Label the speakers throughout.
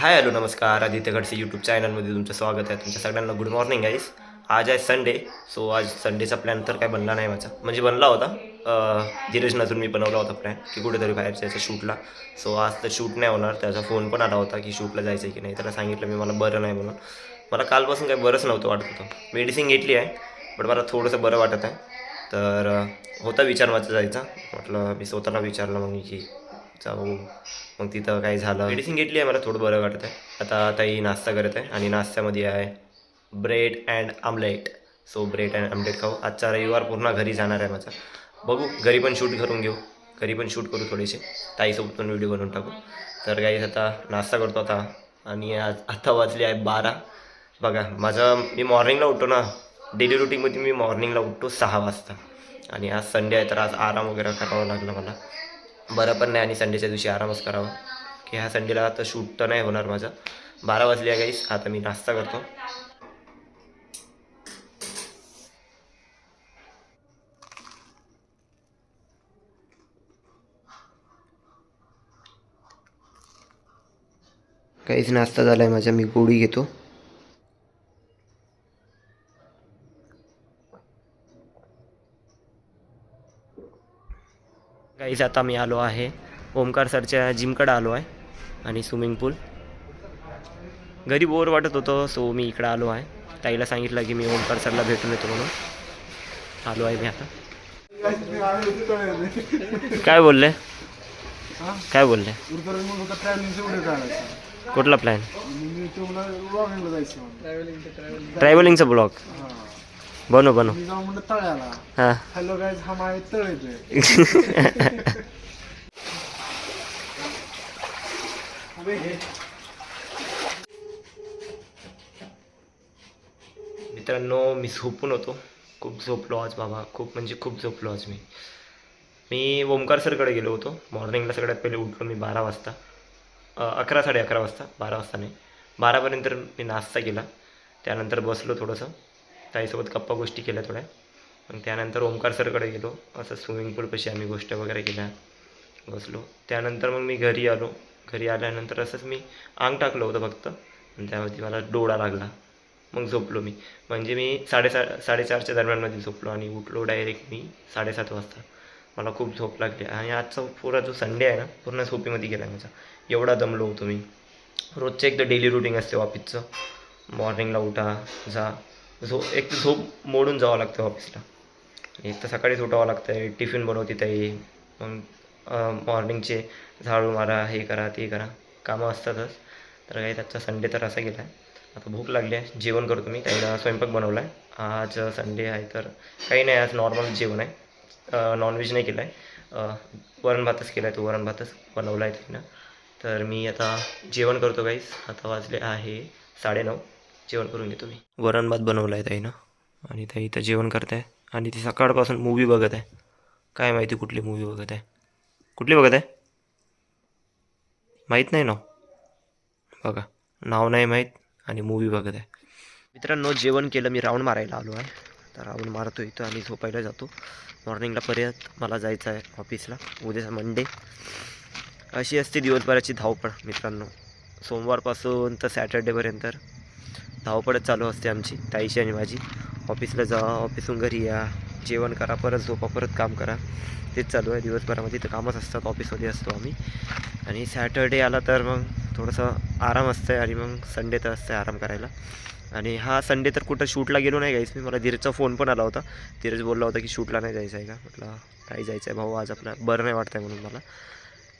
Speaker 1: Hi hello नमस्कार. Aditya Khadse YouTube चॅनलमध्ये तुमचं स्वागत आहे. तुमच्या सगळ्यांना गुड मॉर्निंग आईस आज आहे संडे सो आज संडेचा प्लॅन तर काय बनला नाही माझा. म्हणजे बनला होता. धीरज नजून मी बनवला होता प्लॅन की कुठेतरी बाहेर जायचं शूटला. सो आज तर शूट नाही होणार. त्याचा फोन पण आला होता की शूटला जायचं आहे की नाही. त्याला सांगितलं मी मला बरं नाही म्हणून. मला कालपासून काही बरंच नव्हतं वाटत होतं. मेडिसिन घेतली आहे पण मला थोडंसं बरं वाटत आहे. तर होता विचार माझा जायचा. म्हटलं मी स्वतःला विचारलं मग मी की जाऊ मग तिथं काय झालं. मेडिसिन घेतली आहे मला थोडं बरं वाटतं आहे आता ताई नाश्ता करत आहे आणि नाश्त्यामध्ये आहे bread and omelette. So bread and omelette खाऊ. आजचा रविवार पूर्ण घरी जाणार आहे माझा. बघू घरी पण शूट करून घेऊ. घरी पण शूट करू थोडेसे. ताईसोबत पण व्हिडिओ बनवून टाकू. तर काही आता नाश्ता करतो आता. आणि आज आता वाजले आहे बारा. बघा माझं मी मॉर्निंगला उठतो ना. डेली रुटीनमध्ये मी मॉर्निंगला उठतो सहा वाजता. आणि आज संडे आहे तर आज आराम वगैरे करावा लागला मला. बरं पण नाही आणि संडेच्या दिवशी आरामच करावा. की ह्या संडेला आता शूट तर नाही होणार माझं. बारा वाजले आहे गाईस आता मी नाश्ता करतो. काहीच नाश्ता झाला आहे माझा. मी गोळी घेतो. काहीच आता मी आलो आहे. ओमकार सरच्या जिमकडे आलो आहे आणि स्विमिंग पूल. घरी बोर वाटत होतं सो मी इकडं आलो आहे. ताईला सांगितलं की मी ओमकार सरला भेटून येतो म्हणून. आलो आहे मी आता. काय बोलले? काय बोलले? कुठला प्लॅन ट्रॅव्हलिंगचा ब्लॉग बनव बनव.
Speaker 2: तळ्याला.
Speaker 1: हां.
Speaker 2: हॅलो गाईज हा तळ येतोय
Speaker 1: मित्रांनो मी झोपून होतो. खूप झोपलो आज बाबा. खूप म्हणजे खूप झोपलो आज मी. मी ओमकार सरकडे गेलो होतो. मॉर्निंगला सगळ्यात पहिले उठलो मी बारा वाजता. अकरा साडे अकरा वाजता. बारा वाजता नाही. बारापर्यंत मी नाश्ता केला. त्यानंतर बसलो थोडंसं. ताईसोबत गप्पा गोष्टी केल्या थोड्या. मग त्यानंतर ओमकार सरकडे गेलो. असं स्विमिंग पूलपाशी आम्ही गोष्ट वगैरे केल्या. बसलो. त्यानंतर मग मी घरी आलो. घरी आल्यानंतर असंच मी अंग टाकलं होतं फक्त. आणि मला डोळा लागला. मग झोपलो मी. म्हणजे मी साडेसा साडेचारच्या दरम्यानमध्ये झोपलो आणि उठलो डायरेक्ट मी साडेसात वाजता. मला खूप झोप लागली. आणि आजचा पुरा जो संडे आहे ना पूर्ण झोपीमध्ये गेला माझा. एवढा दमलो होतो मी. रोजचं एकदा डेली रुटीन असते ऑफिसचं मॉर्निंगला उठा जा. झो एक तर झोप मोडून जावं लागतं ऑफिसला एक तर सकाळीच उठावं लागतं आहे टिफिन बनवते ताई. मग मॉर्निंगचे झाडू मारा हे करा ते करा. कामं असतातच. तर काही त्याचा संडे तर असा गेला आहे आता भूक लागली आहे. जेवण करतो मी त्यांना स्वयंपाक बनवला आहे आज संडे आहे तर काही नाही. आज नॉर्मल जेवण आहे. नॉनव्हेज नाही केलं आहे वरण भातच केला आहे तो वरण भातच बनवला आहे तिनं तर मी आता जेवण करतो काहीच आता वाजले आहे साडेनऊ. जेवण करून घेतो मी वरण भात बनवला आहे ताईनं आणि ताई इथं जेवण करत आहे आणि ती सकाळपासून मूवी बघत आहे. काय माहिती कुठली मूवी बघत आहे. कुठली बघत आहे? माहीत नाही ना बघा. नाव नाही माहीत आणि मूवी बघत आहे. मित्रांनो जेवण केलं मी राऊंड मारायला आलो आहे. तर राऊंड मारतो इथं आणि झोपायला जातो. मॉर्निंगला परत मला जायचं आहे ऑफिसला उद्याचा मंडे अशी असते दिवसभराची धावपळ मित्रांनो. सोमवारपासून तर सॅटर्डेपर्यंत धावपळच चालू असते आमची ताईची आणि माझी. ऑफिसला जा ऑफिसहून घरी या जेवण करा परत झोपा परत काम करा. तेच चालू आहे दिवसभरामध्ये. तर कामच असतात ऑफिसमध्ये असतो आम्ही. आणि सॅटर्डे आला तर मग थोडंसं आराम असतं आहे आणि मग संडे तर असतं आहे आराम करायला. आणि हा संडे तर कुठं शूटला गेलो नाही गाईस मी. मला धीरजचा फोन पण आला होता. धीरज बोलला होता की शूटला नाही जायचं आहे का? म्हटलं काही जायचं आहे भाऊ आज आपला बरं नाही वाटतं आहे म्हणून मला.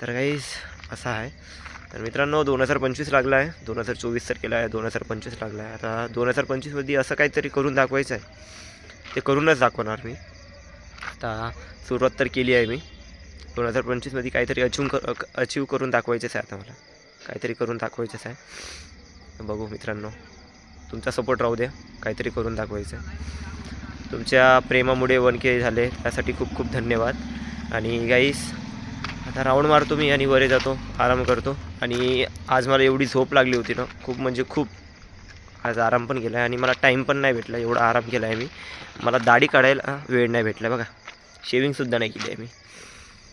Speaker 1: तर काहीच असं आहे. तर मित्रांनो दोन हजार पंचवीस लागला आहे दोन हजार चोवीस तर केला आहे दोन हजार पंचवीस लागला आहे आता दोन हजार पंचवीसमध्ये असं काहीतरी करून दाखवायचं आहे ते करूनच दाखवणार मी. आता सुरुवात तर केली आहे मी. दोन हजार पंचवीसमध्ये काहीतरी अचीव कर अचीव करून दाखवायचंच आहे आता मला. काहीतरी करून दाखवायचंच आहे. बघू मित्रांनो तुमचा सपोर्ट राहू द्या. काहीतरी करून दाखवायचं आहे तुमच्या प्रेमामुळे वन के झाले. त्यासाठी खूप खूप धन्यवाद. आणि गाईस आता राऊंड मारतो मी आणि वरे जातो आराम करतो. आणि आज मला एवढी झोप लागली होती ना खूप म्हणजे खूप. आज आराम पण केला आहे आणि मला टाईम पण नाही भेटला एवढा आराम केला आहे मी. मला दाढी काढायला वेळ नाही भेटला बघा. शेविंगसुद्धा नाही केली आहे मी.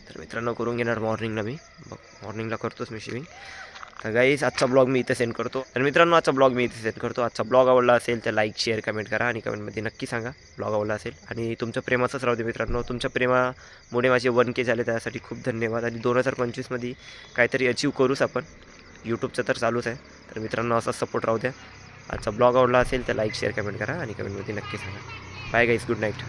Speaker 1: तर मित्रांनो करून घेणार मॉर्निंगला मी. बघ मॉर्निंगला करतोच मी शेविंग तर गाईस आजचा ब्लॉग मी इथे सेंड करतो. तर मित्रांनो आजचा ब्लॉग मी इथे सेंड करतो. आजचा ब्लॉग आवडला असेल तर लाईक शेअर कमेंट करा आणि कमेंटमध्ये नक्की सांगा ब्लॉग आवडला असेल. आणि तुमच्या प्रेमाचंच राहू दे मित्रांनो. तुमच्या प्रेमामुळे माझे वन के झाले त्यासाठी खूप धन्यवाद. आणि दोन हजार पंचवीसमध्ये काहीतरी अचीव करूच आपण. यूट्यूबचं तर चालूच आहे. तर मित्रांनो असाच सपोर्ट राहू द्या. आजचा ब्लॉग आवडला असेल तर लाईक शेअर कमेंट करा आणि कमेंटमध्ये नक्की सांगा. बाय गाईस गुड नाईट